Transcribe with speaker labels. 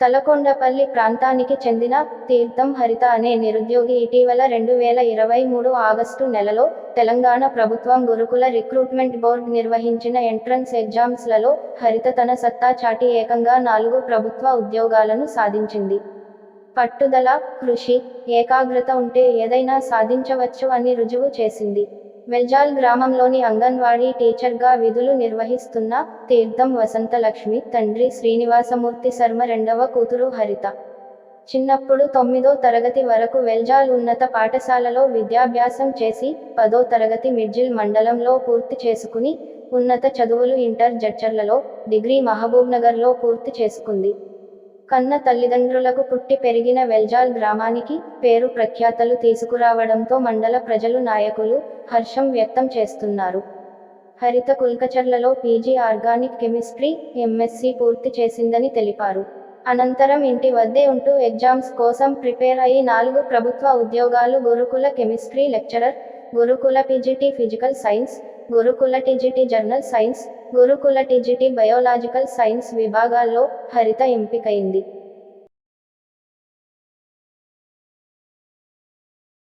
Speaker 1: తలకొండపల్లి ప్రాంతానికి చెందిన తీర్థం హరిత అనే నిరుద్యోగి ఇటీవల రెండు వేల ఇరవై మూడు ఆగస్టు నెలలో తెలంగాణ ప్రభుత్వం గురుకుల రిక్రూట్మెంట్ బోర్డ్ నిర్వహించిన ఎంట్రన్స్ ఎగ్జామ్స్లలో హరిత తన సత్తా చాటి ఏకంగా నాలుగు ప్రభుత్వ ఉద్యోగాలను సాధించింది. పట్టుదల కృషి ఏకాగ్రత ఉంటే ఏదైనా సాధించవచ్చు అని రుజువు చేసింది. వెల్జాల్ గ్రామంలోని అంగన్వాడీ టీచర్గా విధులు నిర్వహిస్తున్న తీర్థం వసంతలక్ష్మి తండ్రి శ్రీనివాసమూర్తి శర్మ రెండవ కూతురు హరిత. చిన్నప్పుడు తొమ్మిదో తరగతి వరకు వెల్జాల్ ఉన్నత పాఠశాలలో విద్యాభ్యాసం చేసి పదో తరగతి మిడ్జిల్ మండలంలో పూర్తి చేసుకుని ఉన్నత చదువులు ఇంటర్ జడ్చర్లలో డిగ్రీ మహబూబ్నగర్లో పూర్తి చేసుకుంది. కన్న తల్లిదండ్రులకు పుట్టి పెరిగిన వెల్జాల్ గ్రామానికి పేరు ప్రఖ్యాతలు తీసుకురావడంతో మండల ప్రజలు నాయకులు హర్షం వ్యక్తం చేస్తున్నారు. హరిత కుల్కచర్లలో పీజీ ఆర్గానిక్ కెమిస్ట్రీ ఎంఎస్సి పూర్తి చేసిందని తెలిపారు. అనంతరం ఇంటి వద్దే ఉంటూ ఎగ్జామ్స్ కోసం ప్రిపేర్ అయి నాలుగు ప్రభుత్వ ఉద్యోగాలు గురుకుల కెమిస్ట్రీ లెక్చరర్ గురుకుల పీజీటీ ఫిజికల్ సైన్స్ గురుకుల టీజీటీ జర్నల్ సైన్స్ గురుకుల టీజీటీ బయోలాజికల్ సైన్స్ విభాగాల్లో హరిత ఎంపికైంది.